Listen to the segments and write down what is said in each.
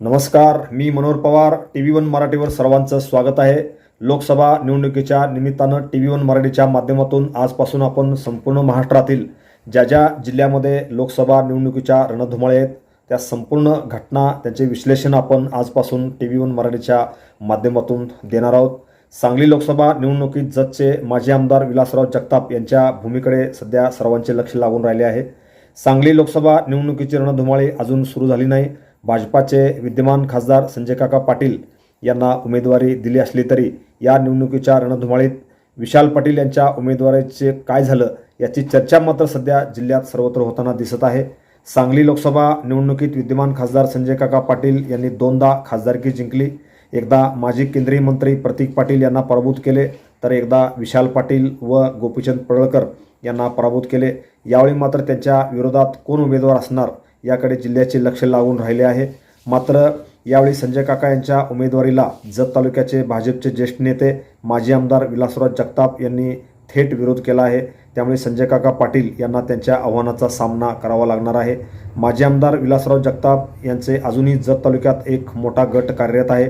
नमस्कार मी Manohar Pawar T V one मराठीवर सर्वांचं स्वागत आहे. लोकसभा निवडणुकीच्या निमित्तानं टी व्ही वन मराठीच्या माध्यमातून आजपासून आपण संपूर्ण महाराष्ट्रातील ज्या ज्या जिल्ह्यामध्ये लोकसभा निवडणुकीच्या रणधुमाळे आहेत त्या संपूर्ण घटना त्यांचे विश्लेषण आपण आजपासून टी व्ही वन मराठीच्या माध्यमातून देणार आहोत. सांगली लोकसभा निवडणुकीत जतचे माजी आमदार विलासराव जगताप यांच्या भूमीकडे सध्या सर्वांचे लक्ष लागून राहिले आहे. सांगली लोकसभा निवडणुकीची रणधुमाळी अजून सुरू झाली नाही. भाजपाचे विद्यमान खासदार संजय काका पाटील यांना उमेदवारी दिली असली तरी या निवडणुकीच्या रणधुमाळीत विशाल पाटील यांच्या उमेदवारीचे काय झालं याची चर्चा मात्र सध्या जिल्ह्यात सर्वत्र होताना दिसत आहे. सांगली लोकसभा निवडणुकीत विद्यमान खासदार संजय काका पाटील यांनी दोनदा खासदारकी जिंकली. एकदा माजी केंद्रीय मंत्री प्रतीक पाटील यांना पराभूत केले तर एकदा विशाल पाटील व गोपीचंद पडळकर यांना पराभूत केले. यावेळी मात्र त्यांच्या विरोधात कोण उमेदवार असणार? याकडे जिल्ह्याचे लक्ष लागून राहिले आहे. मात्र यावेळी संजय काका यांच्या उमेदवारीला जत तालुक्याचे भाजपचे ज्येष्ठ नेते माजी आमदार विलासराव जगताप यांनी थेट विरोध केला आहे. त्यामुळे संजय काका पाटील यांना त्यांच्या आव्हानाचा सामना करावा लागणार आहे. माजी आमदार विलासराव जगताप यांचे अजूनही जत तालुक्यात एक मोठा गट कार्यरत आहे.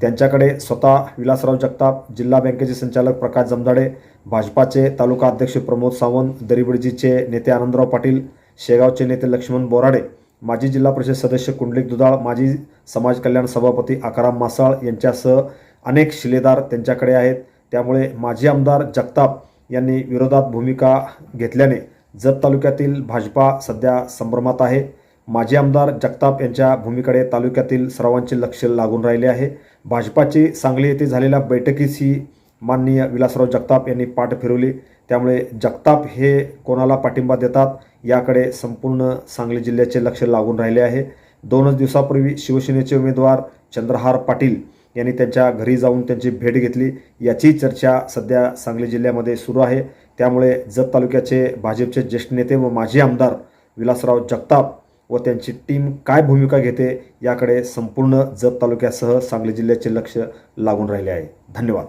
त्यांच्याकडे स्वतः विलासराव जगताप जिल्हा बँकेचे संचालक प्रकाश जमदाडे भाजपाचे तालुका अध्यक्ष प्रमोद सावंत दरिबडजीचे नेते आनंदराव पाटील शेगावचे नेते लक्ष्मण बोराडे माजी जिल्हा परिषद सदस्य कुंडलिक दुधाळ माजी समाज कल्याण सभापती आकाराम मासाळ यांच्यासह अनेक शिलेदार त्यांच्याकडे आहेत. त्यामुळे माजी आमदार जगताप यांनी विरोधात भूमिका घेतल्याने जत तालुक्यातील भाजपा सध्या संभ्रमात आहे. माजी आमदार जगताप यांच्या भूमीकडे तालुक्यातील सर्वांचे लक्ष लागून राहिले आहे. भाजपाची सांगली येथे झालेल्या बैठकीस ही माननीय विलासराव जगताप यांनी पाठ फिरवली. त्यामुळे जगताप हे कोणाला पाठिंबा देतात याकडे संपूर्ण सांगली जिल्ह्याचे लक्ष लागून राहिले आहे. दोनच दिवसापूर्वी शिवसेनेचे उमेदवार चंद्रहार पाटील यांनी त्यांच्या घरी जाऊन त्यांची भेट घेतली. याची चर्चा सध्या सांगली जिल्ह्यामध्ये सुरू आहे. त्यामुळे जत तालुक्याचे भाजपचे ज्येष्ठ नेते व माजी आमदार विलासराव जगताप व त्यांची टीम काय भूमिका घेते याकडे संपूर्ण जत तालुक्यासह सांगली जिल्ह्याचे लक्ष लागून राहिले आहे. धन्यवाद.